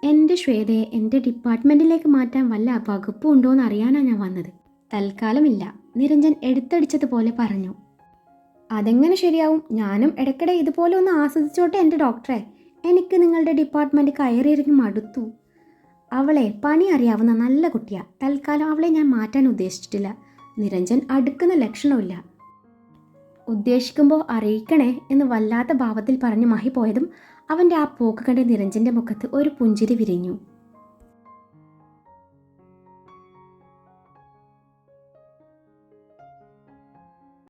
എന്റെ ശ്വേതയെ എന്റെ ഡിപ്പാർട്ട്മെന്റിലേക്ക് മാറ്റാൻ വല്ല വകുപ്പും ഉണ്ടോ എന്ന് അറിയാനാണ് ഞാൻ വന്നത്. തൽക്കാലമില്ല നിരഞ്ജൻ എടുത്തടിച്ചതുപോലെ പറഞ്ഞു. അതെങ്ങനെ ശരിയാവും? ഞാനും ഇടയ്ക്കിടെ ഇതുപോലെ ഒന്ന് ആസ്വദിച്ചോട്ടെ എന്റെ ഡോക്ടറെ. എനിക്ക് നിങ്ങളുടെ ഡിപ്പാർട്ട്മെന്റ് കയറിയിറങ്ങി മടുത്തു. അവളെ പണി അറിയാവുന്ന നല്ല കുട്ടിയാ. തൽക്കാലം അവളെ ഞാൻ മാറ്റാൻ ഉദ്ദേശിച്ചിട്ടില്ല. നിരഞ്ജൻ അടുക്കുന്ന ലക്ഷണമില്ല ഉദ്ദേശിക്കുമ്പോൾ അറിയിക്കണേ എന്ന് വല്ലാത്ത ഭാവത്തിൽ പറഞ്ഞ് മഹി പോയതും അവന്റെ ആ പോക്ക് കണ്ട് നിരഞ്ജന്റെ മുഖത്ത് ഒരു പുഞ്ചിരി വിരിഞ്ഞു.